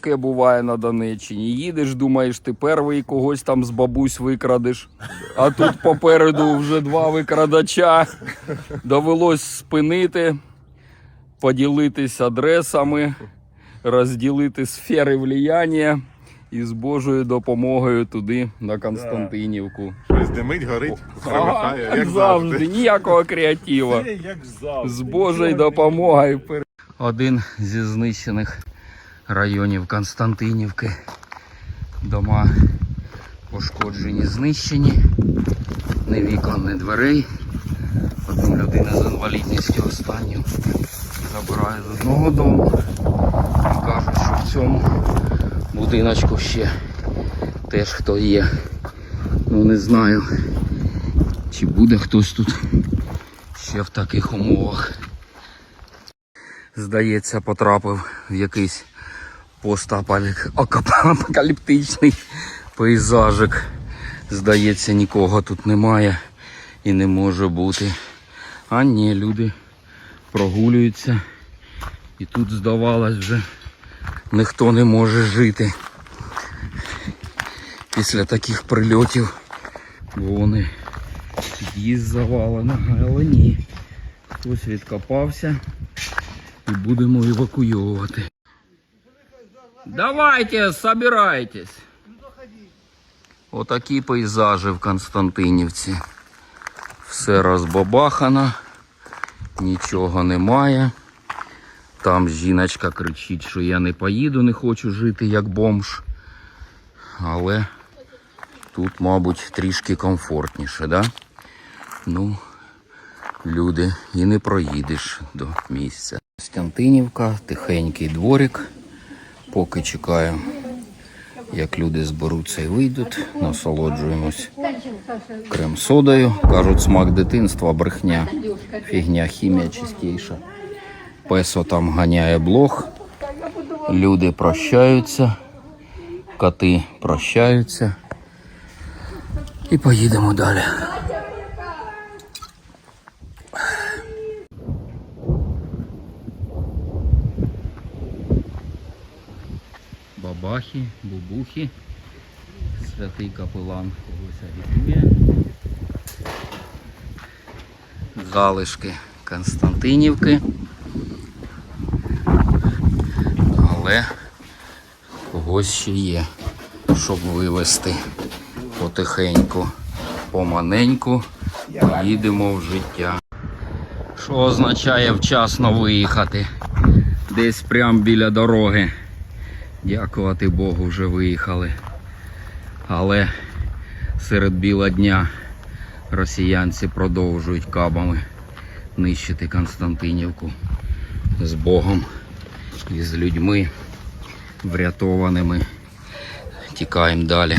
Таке буває на Донеччині. Їдеш, думаєш, ти перший когось там з бабусь викрадеш, а тут попереду вже два викрадача. Довелось спинити, поділитись адресами, розділити сфери влияння і з Божою допомогою туди, на Константинівку. Щось димить, горить, Ага, як, як завжди, ніякого креатива. Як завжди. З Божою допомогою. Один зі знищених районів Константинівки. Дома пошкоджені, знищені. Ні вікон, ні дверей. Одну людину з інвалідністю останню забирають з одного дому. І кажуть, що в цьому будиночку ще теж хто є. Ну не знаю, чи буде хтось тут ще в таких умовах. Здається, потрапив в якийсь постапокаліптичний пейзажик. Здається, нікого тут немає і не може бути. А ні, люди прогулюються. І тут, здавалось, вже ніхто не може жити після таких прильотів. Вони під'їзд завалено, але ні. Хтось відкопався і будемо евакуйовувати. Давайте, собирайтесь. Отакі пейзажі в Константинівці. Все розбабахано, нічого немає. Там жіночка кричить, що я не поїду, не хочу жити як бомж. Але тут, мабуть, трішки комфортніше, да? Ну, люди, і не проїдеш до місця. Костянтинівка, тихенький дворик. Поки чекаю, як люди зберуться і вийдуть, насолоджуємось крем-содою. Кажуть, смак дитинства, брехня, фігня, хімія чистіша. Песо там ганяє блог. Люди прощаються, коти прощаються. І поїдемо далі. Бабахи, бубухи, святий капелан когось агітує. Залишки Константинівки. Але когось ще є, щоб вивезти потихеньку, поманеньку, їдемо в життя. Що означає вчасно виїхати? Десь прямо біля дороги. Дякувати Богу, вже виїхали. Але серед біла дня росіянці продовжують кабами нищити Константинівку з Богом і з людьми врятованими. Тікаємо далі.